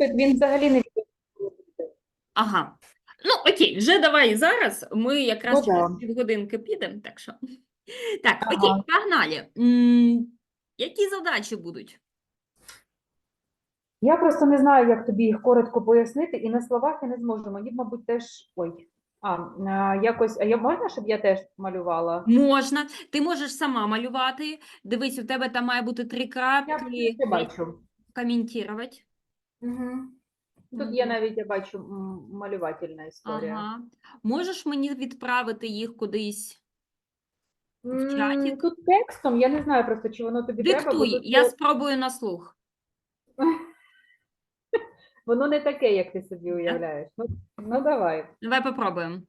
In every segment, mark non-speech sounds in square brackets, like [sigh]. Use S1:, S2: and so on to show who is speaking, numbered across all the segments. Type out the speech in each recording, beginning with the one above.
S1: Він взагалі не
S2: Ага. Ну, окей, вже давай зараз. Ми якраз
S1: Ну,
S2: через
S1: да.
S2: півгодинки підемо, так що. Так,
S1: Ага.
S2: окей, погнали. М, Які задачі будуть?
S1: Я просто не знаю, як тобі їх коротко пояснити, і на словах я не зможу. Мені, мабуть, теж ой. А, а, якось, а я можна, щоб я теж малювала?
S2: Можна. Ти можеш сама малювати. Дивись, у тебе там має бути три
S1: Я
S2: крапки.
S1: не бачу.
S2: Коментувати.
S1: Угу. Тут є навіть, я бачу, м, малювательна історія.
S2: Ага. Можеш мені відправити їх кудись?
S1: М,
S2: чаті?
S1: Тут текстом, я не знаю просто, чи воно тобі треба, бо
S2: Диктуй,
S1: тут
S2: я
S1: є-
S2: спробую на слух. [laughs]
S1: воно не таке, як ти собі уявляєш. Ну, ну давай.
S2: Давай попробуємо.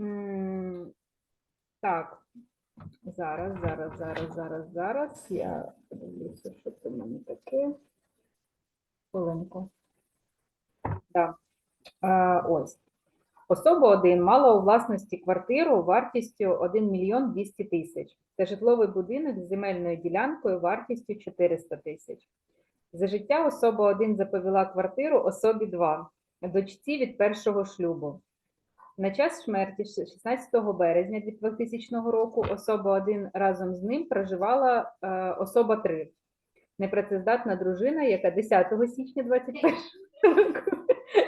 S1: М, Так, зараз, зараз, зараз, зараз, зараз. Я подивлюся, що це в мене таке. Хвилинку. Так. Е, ось. Особа 1 мала у власності квартиру вартістю 1 мільйон 200 тисяч. Це житловий будинок з земельною ділянкою вартістю 400 тисяч. За життя особа 1 заповіла квартиру особі 2, дочці від першого шлюбу. На час смерті 16 березня 2000 року особа 1 разом з ним проживала е, особа 3, непрацездатна дружина, яка 10 січня [laughs] 21 року.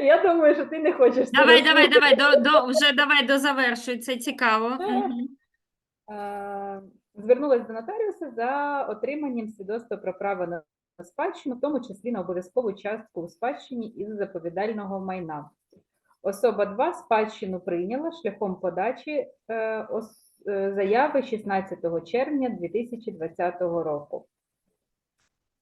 S1: Я думаю, що ти не хочеш.
S2: Давай, давай, давай, до, до, вже давай до завершуй, це цікаво.
S1: Е, Звернулася до нотаріуса за отриманням свідоцтва про право на спадщину, в тому числі на обов'язкову частку у спадщині із заповідального майна. Особа 2 спадщину прийняла шляхом подачі е, ос- е, заяви 16 червня 2020 року.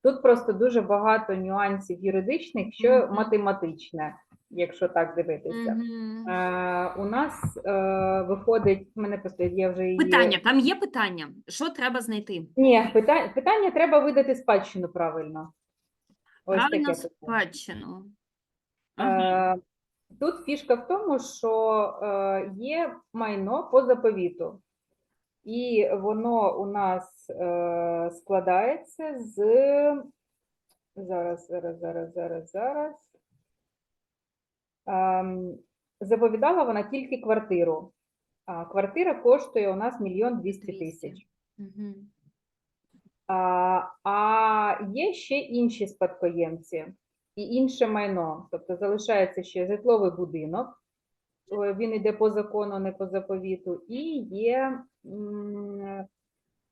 S1: Тут просто дуже багато нюансів юридичних, що
S2: Мгм.
S1: математичне, якщо так дивитися.
S2: Мгм.
S1: Е, у нас е, виходить, в мене просто є вже її...
S2: Питання, там є питання. Що треба знайти?
S1: Ні, питання, питання треба видати спадщину правильно. Ось
S2: Правильно
S1: таке
S2: спадщину. Ага.
S1: Е, Тут фішка в тому, що е, є майно по заповіту, і воно у нас е, складається з зараз, зараз, зараз, зараз, зараз. Ем, Заповідала вона тільки квартиру. А квартира коштує у нас мільйон двісті тисяч. А, а є ще інші спадкоємці і інше майно. Тобто залишається ще житловий будинок, він йде по закону, не по заповіту, і є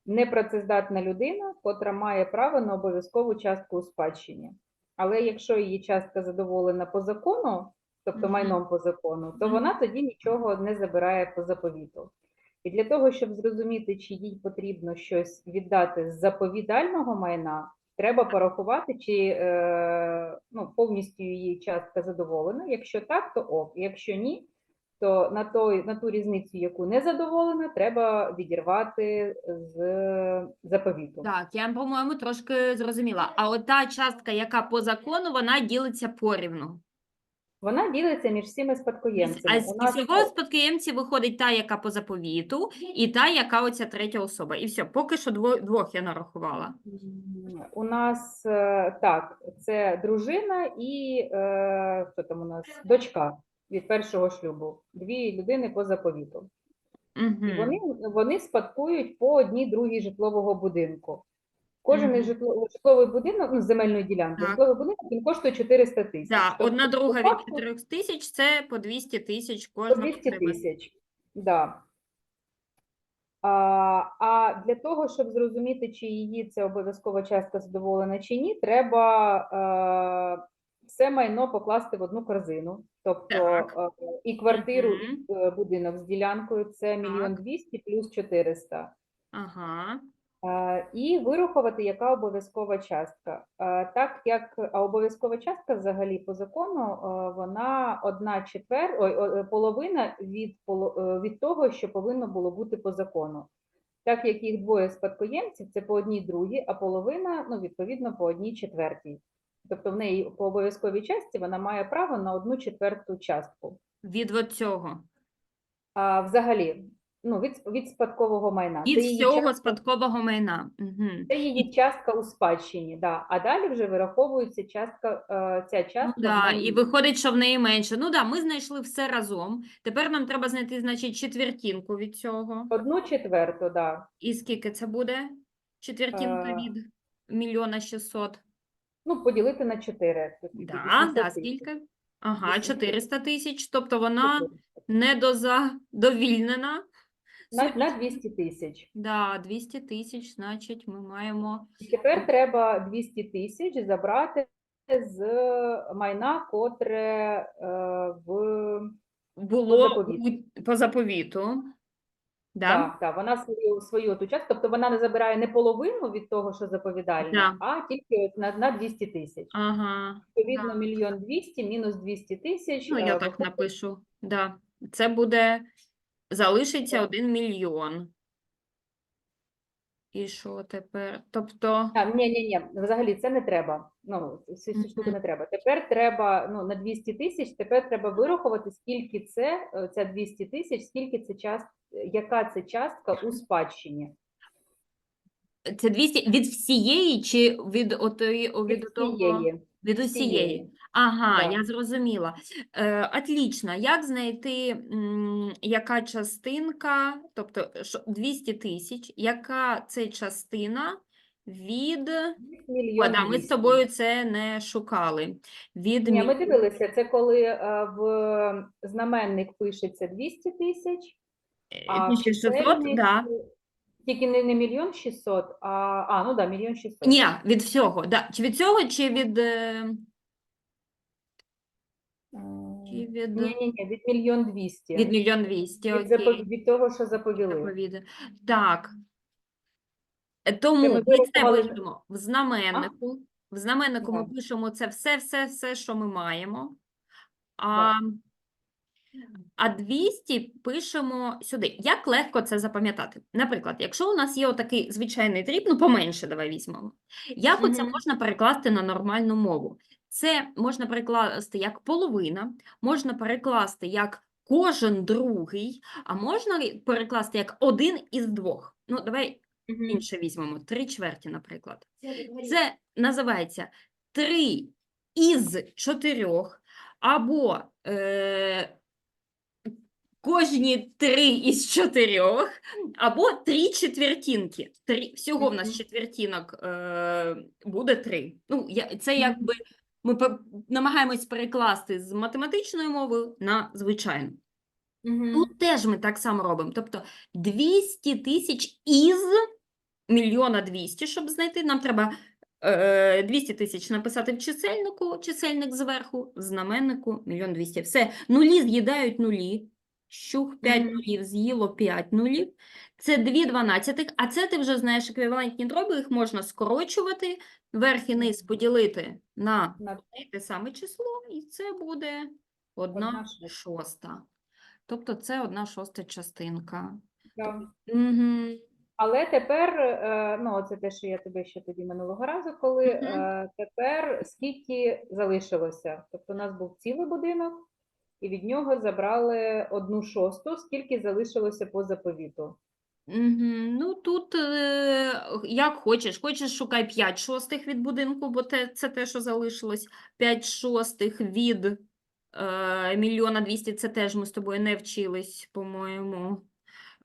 S1: непрацездатна людина, котра має право на обов'язкову частку у спадщині. Але якщо її частка задоволена по закону, тобто майном по закону, то вона тоді нічого не забирає по заповіту. І для того, щоб зрозуміти, чи їй потрібно щось віддати з заповідального майна, треба порахувати, чи е, ну, повністю її частка задоволена. Якщо так, то ок. Якщо ні, то на, той, на ту різницю, яку не задоволена, треба відірвати з заповіту.
S2: Так, я, по-моєму, трошки зрозуміла. А от та частка, яка по закону, вона ділиться порівну.
S1: Вона ділиться між всіми спадкоємцями.
S2: А
S1: з нас
S2: із цього спадкоємці виходить та, яка по заповіту, і та, яка оця третя особа. І все, поки що двох я нарахувала.
S1: У нас е, так, це дружина і е, хто там у нас? Дочка від першого шлюбу. Дві людини по заповіту. І
S2: Угу.
S1: вони, вони спадкують по одній другій житлового будинку. Кожен із житло- житловий будинок, ну, земельної ділянки, житловий будинок він коштує 400 тисяч.
S2: Так,
S1: Тобто,
S2: одна друга від
S1: факту,
S2: 4 тисяч це по 200 тисяч
S1: по 200
S2: отримає.
S1: тисяч. Да. А, а для того, щоб зрозуміти, чи її це обов'язкова частка задоволена чи ні, треба е, все майно покласти в одну корзину. Тобто
S2: Так.
S1: е, і квартиру,
S2: Мгм.
S1: і е, будинок з ділянкою це мільйон двісті плюс 400.
S2: Ага.
S1: Е, І вирахувати, яка обов'язкова частка. Так як а обов'язкова частка взагалі по закону, вона одна четвер, ой, половина від, від того, що повинно було бути по закону. Так як їх двоє спадкоємців, це по одній другій, а половина, ну, відповідно, по одній четвертій. Тобто в неї по обов'язковій частці вона має право на одну четверту частку.
S2: Від от цього.
S1: А взагалі, ну, від, від спадкового майна.
S2: Від
S1: Це
S2: всього
S1: частка,
S2: спадкового майна. Угу.
S1: це її частка у спадщині, да. а далі вже вираховується частка, е, ця
S2: Ну,
S1: частка. в
S2: да, і виходить, що в неї менше. Ну да, ми знайшли все разом. Тепер нам треба знайти, значить, четвертинку від цього.
S1: Одну четверту, да.
S2: І скільки це буде? Четвертинка
S1: Е,
S2: від мільйона шістсот.
S1: Ну, поділити на 4.
S2: Да, да, скільки? Ага, 400 тисяч. Тобто вона недозадовільнена.
S1: На, на 200 тисяч.
S2: Да, 200 тисяч, значить, ми маємо
S1: І тепер треба 200 тисяч забрати з майна, котре е, в
S2: було по заповіту. Да?
S1: Так, так, вона свою, свою ту частку, тобто вона не забирає не половину від того, що заповідальне,
S2: Да.
S1: а тільки от на, на 200 тисяч.
S2: Ага.
S1: Відповідно, мільйон 200 мінус 200 тисяч.
S2: Ну,
S1: е,
S2: я так
S1: виходить
S2: напишу. Да. Це буде, залишиться. 1 мільйон. І що тепер? Тобто,
S1: А, ні, ні, ні, взагалі це не треба. Ну, цю цю штуку не треба. Тепер треба ну, на 200 тисяч, тепер треба вирахувати, скільки це, е, ця 200 тисяч, скільки це част, яка це частка у спадщині.
S2: це 200 від всієї чи від отої, від
S1: Від
S2: того?
S1: всієї.
S2: Від усієї. Ага,
S1: Да.
S2: я зрозуміла. Е, отлично. Як знайти, м, яка частинка, тобто 200 тисяч, яка це частина від... О, да, ми з
S1: 200.
S2: тобою це не шукали. Від
S1: Ні, ми дивилися, це коли е, в знаменник пишеться 200 тисяч,
S2: е,
S1: а
S2: 1600, да.
S1: тільки не, не мільйон 600, а, а, ну да, мільйон 600.
S2: Ні, від всього, да. Чи від цього, чи від... е, Чи від...
S1: Ні, ні, ні, від мільйон 200.
S2: Від мільйон двісті,
S1: від, від того, що заповіли.
S2: Заповіди. Так. Тому
S1: ми
S2: це пишемо в знаменнику. В знаменнику ми
S1: Да.
S2: пишемо це все, все, все, що ми маємо. А, а 200 пишемо сюди. Як легко це запам'ятати? Наприклад, якщо у нас є отакий звичайний дріб, ну поменше давай візьмемо. Як оце
S1: Мгм.
S2: можна перекласти на нормальну мову? Це можна перекласти як половина, можна перекласти як кожен другий, а можна перекласти як один із двох. Ну, давай. Інше візьмемо, три чверті, наприклад. Це називається три із чотирьох, або е, кожні три із чотирьох, або три четвертинки. Три, всього в нас
S1: Мгм.
S2: четвертинок е, буде три. Ну, я, це якби ми намагаємось перекласти з математичної мови на звичайну.
S1: Мгм.
S2: Тут теж ми так само робимо. Тобто 200 тисяч із мільйона 200, щоб знайти, нам треба е, 200 тисяч написати в чисельнику, чисельник зверху, в знаменнику мільйон 200. Все, нулі з'їдають нулі. Щух 5 нулів з'їло 5 нулів. Це 2 дванадцятих, а це ти вже знаєш еквівалентні дроби, їх можна скорочувати, верх і низ поділити на те саме число, і це буде одна
S1: Одна шоста.
S2: шоста. Тобто це одна шоста частинка.
S1: Да.
S2: Угу.
S1: Але тепер, е, ну це те, що я тобі ще тоді минулого разу, коли е, тепер скільки залишилося? Тобто у нас був цілий будинок, і від нього забрали одну шосту, скільки залишилося по заповіту.
S2: Ну тут е, як хочеш. Хочеш, шукай 5 шостих від будинку, бо те, це те, що залишилось. 5 шостих від е, мільйона 200, це теж ми з тобою не вчились, по-моєму.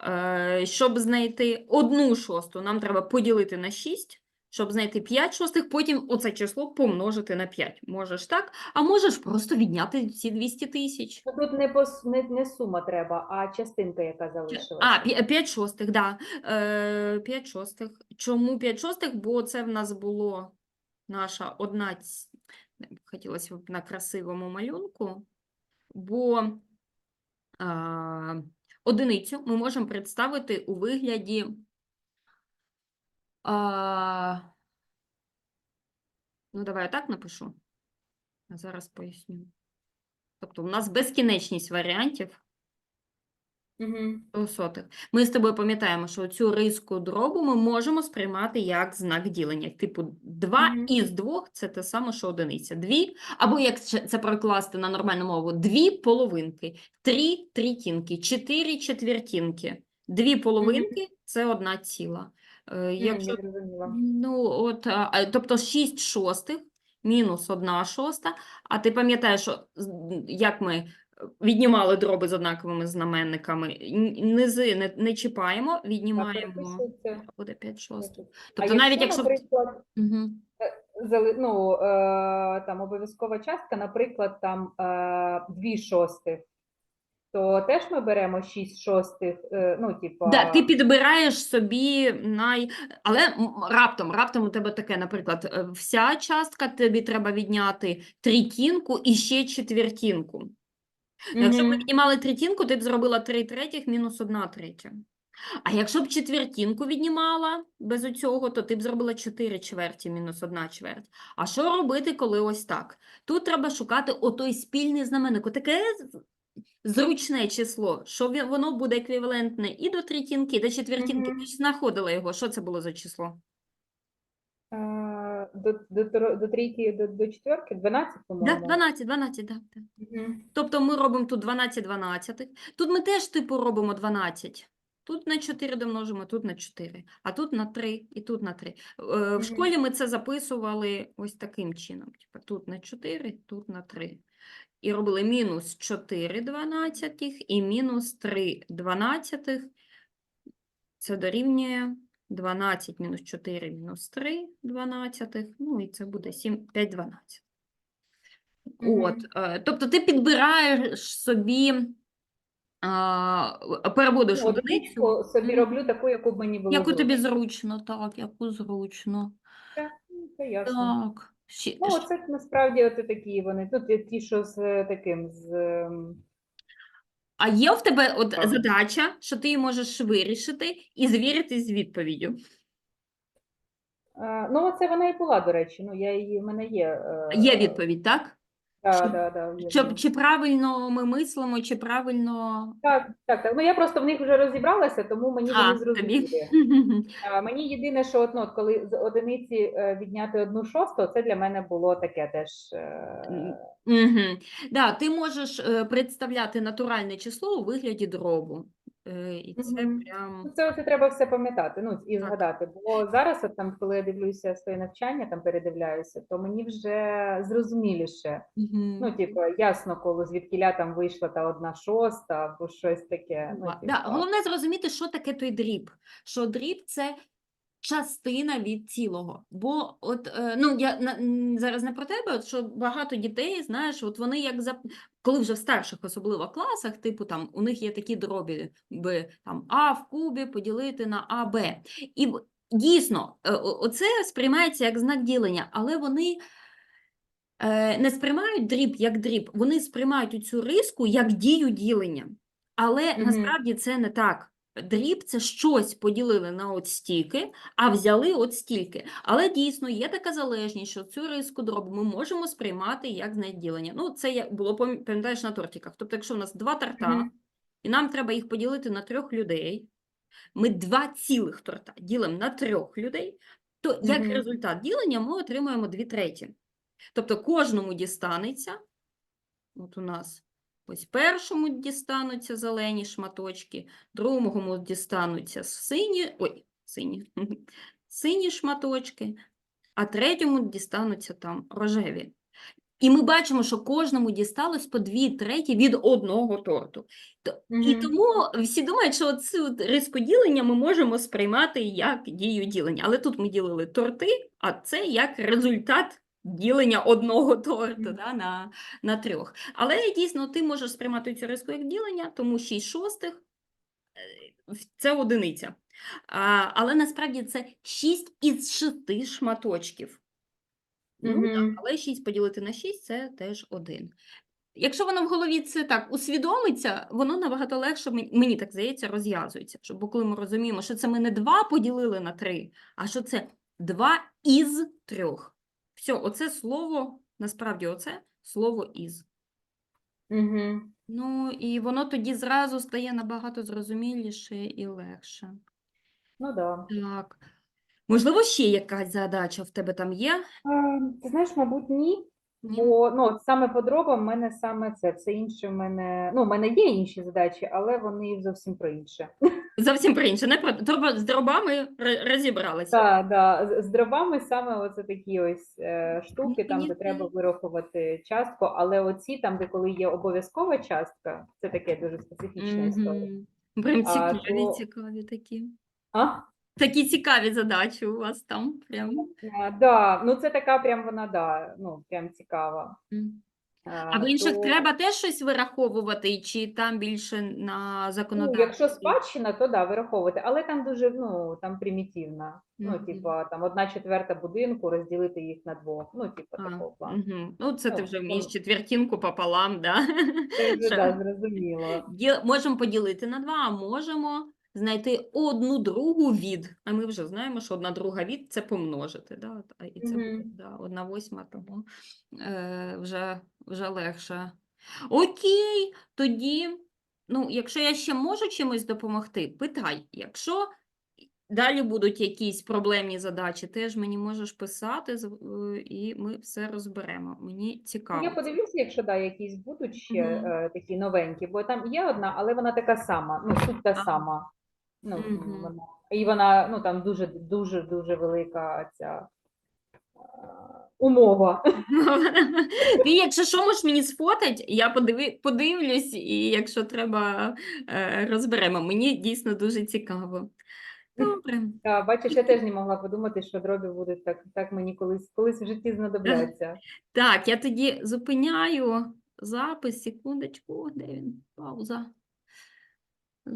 S2: Е, щоб знайти одну шосту, нам треба поділити на 6. Щоб знайти 5 шостих, потім оце число помножити на 5. Можеш так, а можеш просто відняти ці 200 тисяч.
S1: Ну, Тут не, пос, не, не сума треба, а частинка, яка залишилася.
S2: А, п'я- 5 шостих, да. Е, 5 шостих. Чому 5 шостих? Бо це в нас було наша одна, хотілося б на красивому малюнку, бо одиницю ми можемо представити у вигляді а, ну, давай я так напишу. Зараз поясню. Тобто у нас безкінечність варіантів.
S1: Угу.
S2: Сотих. Ми з тобою пам'ятаємо, що цю риску дробу ми можемо сприймати як знак ділення. Типу, 2
S1: Мгм.
S2: із 2 – це те саме, що одиниця. Дві, або як це перекласти на нормальну мову, дві половинки, три третінки, чотири четвертінки. Дві половинки це одна ціла. Е, Якщо. Ну, от, тобто 6 шостих мінус 1 шоста. А ти пам'ятаєш, як ми е, віднімали дроби з однаковими знаменниками? Низи не, не чіпаємо, віднімаємо, буде 5 шостих.
S1: А
S2: Тобто навіть якщо...
S1: наприклад, зали- ну, е, там обов'язкова частка, наприклад, там е, 2 шостих, то теж ми беремо 6 шостих, е, ну, типа,
S2: Да, ти підбираєш собі най... Але раптом, раптом у тебе таке, наприклад, е, вся частка, тобі треба відняти третінку і ще четвертінку. Ну, Якщо б ми
S1: Мгм.
S2: віднімали третінку, ти б зробила 3 третіх мінус 1 третя. А якщо б четвертінку віднімала без оцього, то ти б зробила 4 чверті мінус 1 чверть. А що робити, коли ось так? Тут треба шукати отой спільний знаменник. Таке зручне число, що ві- воно буде еквівалентне і до третінки, і до четвертінки.
S1: Мгм.
S2: Ти ж знаходила його. Що це було за число?
S1: Е, до, до, до трійки, до, до четверки, 12, по-моєму.
S2: 12, 12, да, да.
S1: Мгм.
S2: Тобто ми робимо тут 12 12. Тут ми теж типу робимо 12. Тут на 4 домножимо, тут на 4, а тут на 3 і тут на 3. Е, В школі ми це записували ось таким чином. Типу тут на 4, тут на 3. І робили мінус 4 дванадцятих і мінус 3 дванадцятих. Це дорівнює 12 мінус 4 мінус 3 дванадцятих. Ну і це буде 7, 5 12. От, е, тобто ти підбираєш собі, а, переводиш
S1: Ну,
S2: одиницю,
S1: собі роблю таку, яку б мені було
S2: яку тобі
S1: зручно.
S2: так, яку зручно.
S1: Так, ну, Це ясно.
S2: Так. Ще-
S1: Ну, оце насправді от такі вони. Тут ті, що з таким, з ем,
S2: А є в тебе от
S1: Так.
S2: задача, що ти її можеш вирішити і звіритись з відповіддю.
S1: е, ну, оце вона і була, до речі. Ну, я її, в мене є. е,
S2: Є відповідь, так?
S1: Да, да, да,
S2: Щоб, чи правильно ми мислимо, чи правильно.
S1: Так, так, так. Ну, я просто в них вже розібралася, тому мені
S2: А,
S1: вони
S2: тобі.
S1: зрозуміли. [laughs] А, Мені єдине, що от, ну, от коли з одиниці е, відняти одну шосту, це для мене було таке теж. е.
S2: Да, ти можеш е, представляти натуральне число у вигляді дробу. Е, і це прям.
S1: Ну, Це, це треба все пам'ятати, ну і
S2: Так.
S1: згадати. Бо зараз, от там, коли я дивлюся своє навчання, там передивляюся, то мені вже зрозуміліше.
S2: Мгм.
S1: Ну, типу, ясно, коли звідкіля там вийшла та одна шоста або щось таке. Ну, типу,
S2: Да, головне зрозуміти, що таке той дріб. Що дріб це частина від цілого. Бо от, е, ну, я на- зараз не про тебе, от що багато дітей, знаєш, от вони як за коли вже в старших, особливо класах, типу там у них є такі дроби, би, там А в кубі поділити на АБ. І дійсно, е, оце сприймається як знак ділення, але вони е, не сприймають дріб як дріб, вони сприймають цю риску як дію ділення. Але
S1: Мгм.
S2: насправді це не так. Дріб це щось поділили на от стільки, а взяли от стільки. Але дійсно є така залежність, що цю риску дробу ми можемо сприймати як знак ділення. Ну, це було пам'ятаєш на тортиках. Тобто, якщо у нас два торта, і нам треба їх поділити на трьох людей, ми два цілих торта ділимо на трьох людей, то як результат ділення ми отримуємо дві треті. Тобто кожному дістанеться, от у нас ось першому дістануться зелені шматочки, другому дістануться сині, ой, сині, [laughs] сині шматочки, а третьому дістануться там рожеві. І ми бачимо, що кожному дісталось по дві треті від одного торту. То- І тому всі думають, що цю риску ділення ми можемо сприймати як дію ділення. Але тут ми ділили торти, а це як результат ділення одного [laughs] торту да, на, на трьох. Але дійсно ти можеш сприймати цю риску як ділення, тому 6 шостих е, це одиниця. А, але насправді це 6 із 6 шматочків. Ну, так, але 6 поділити на 6 це теж 1. Якщо воно в голові це так усвідомиться, воно набагато легше, мен- мені так здається, розв'язується. Щоб, бо коли ми розуміємо, що це ми не 2 поділили на 3, а що це 2 із 3. Все, оце слово, насправді оце слово із.
S1: Мгм.
S2: Ну, і воно тоді зразу стає набагато зрозуміліше і легше.
S1: Ну да.
S2: Так. Можливо, ще якась задача в тебе там є?
S1: А, Ти знаєш, мабуть, ні.
S2: Ні?
S1: Бо ну, от саме по дробам в мене саме це. Все інше в мене. Ну, в мене є інші задачі, але вони зовсім про інше.
S2: Зовсім про інше. Не про дроба- з дробами розібралися.
S1: Так, да. З- З дробами саме оце такі ось е, штуки, там, де треба вирахувати частку, але оці там, де коли є обов'язкова частка, це таке дуже специфічна історія.
S2: Прям цікаві,
S1: то-
S2: цікаві такі.
S1: А?
S2: Такі цікаві задачі у вас там. Прям.
S1: А, да, ну це така прям вона, да, ну прям цікава. А,
S2: в інших
S1: то-
S2: треба теж щось вираховувати, чи там більше на
S1: Ну, якщо спадщина, то да, вираховувати, але там дуже ну там примітивна. Ну, типа там одна четверта будинку, розділити їх на двох. Ну, типа такого плану.
S2: мгм. Ну, це ти
S1: Ну,
S2: вже
S1: ну.
S2: вмієш четвертинку пополам, да?
S1: Це вже да, зрозуміло.
S2: Можемо поділити на два, а можемо знайти одну другу від. А ми вже знаємо, що одна друга від це помножити. Да? І це буде да, одна восьма, тому е, вже, вже легше. Окей, тоді, ну, якщо я ще можу чимось допомогти, питай. Якщо далі будуть якісь проблемні задачі, теж мені можеш писати, е, і ми все розберемо. Мені цікаво.
S1: Я подивлюся, якщо да, якісь будуть ще
S2: Мгм.
S1: е, такі новенькі, бо там є одна, але вона така сама, ну суть та сама. Ну,
S2: Мгм.
S1: вона, і вона ну там дуже дуже дуже велика ця е, умова. [laughs]
S2: Ти, якщо що, можеш мені сфотать, я подиви, подивлюсь, і якщо треба, е, розберемо. Мені дійсно дуже цікаво. Добре.
S1: Та, бачиш, я теж не могла подумати, що дробі будуть так, так мені колись колись в житті знадобляться. [laughs]
S2: Так, я тоді зупиняю запис, секундочку, де він? Пауза.